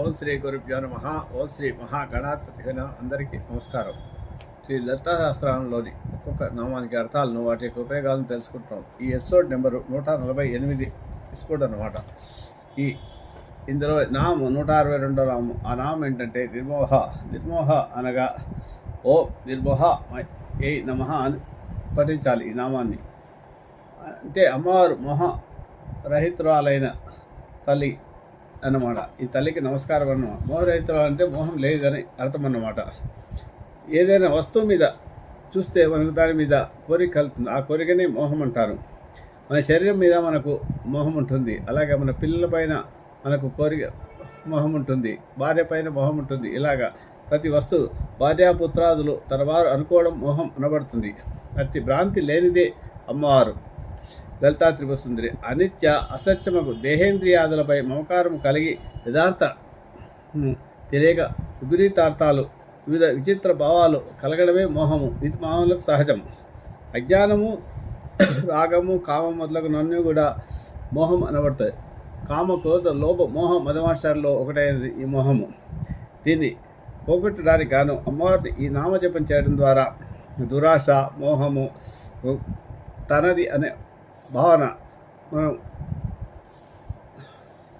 ఓం శ్రీ గురుభ్యో నమ. ఓం శ్రీ మహాగణాధిపతి అందరికీ నమస్కారం. శ్రీ లలితా శాస్త్రంలోని ఒక్కొక్క నామానికి అర్థాలను వాటి యొక్క ఉపయోగాలను తెలుసుకుంటాం. ఈ ఎపిసోడ్ నెంబరు నూట నలభై ఎనిమిది తీసుకోవడం అనమాట ఈ ఇందులో నామం నూట అరవై రెండో నామం. ఆ నామం ఏంటంటే నిర్మోహ నిర్మోహ అనగా ఓ నిర్మోహ ఏ నమ అని పఠించాలి ఈ నామాన్ని. అంటే అమ్మవారు మొహ రహితురాలైన తల్లి అన్నమాట. ఈ తల్లికి నమస్కారం అన్నమాట మోహరహితురాలు అంటే మోహం లేదని అర్థం అన్నమాట ఏదైనా వస్తువు మీద చూస్తే మనకు దాని మీద కోరిక కలుగుతుంది ఆ కోరికని మోహం అంటారు. మన శరీరం మీద మనకు మోహం ఉంటుంది. అలాగే మన పిల్లల పైన మనకు కోరిక మోహం ఉంటుంది. భార్య పైన మోహం ఉంటుంది. ఇలాగా ప్రతి వస్తువు భార్యాపుత్రాదులు తన వారు అనుకోవడం మోహం అనబడుతుంది. అతి భ్రాంతి లేనిదే అమ్మవారు. లలితా త్రిపుసుందరి అనిత్య అసత్యమకు దేహేంద్రియాదులపై మమకారం కలిగి యథార్థ తెలియక విపరీతార్థాలు వివిధ విచిత్ర భావాలు కలగడమే మోహము. ఇది మానవులకు సహజం. అజ్ఞానము రాగము కామం మొదలగు నన్ను కూడా మోహం అనబడతాయి. కామ క్రోధ లోభ మోహ మదమాచారంలో ఒకటైనది ఈ మోహము. దీన్ని పోగొట్టడానికి గాను అమ్మవారిని ఈ నామజపం చేయడం ద్వారా దురాశ మోహము తనది అనే భావన. మనం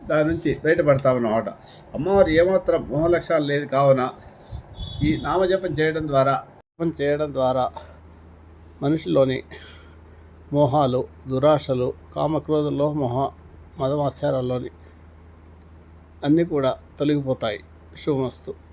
దాని నుంచి బయటపడతామన్నమాట అమ్మవారు ఏమాత్రం మోహలక్ష్యాలు లేదు కావున ఈ నామజపం చేయడం ద్వారా జపం చేయడం ద్వారా మనిషిలోని మోహాలు దురాశలు కామక్రోధ లోహమోహ మదమాచారాల్లోని అన్నీ కూడా తొలగిపోతాయి. శుభమస్తు.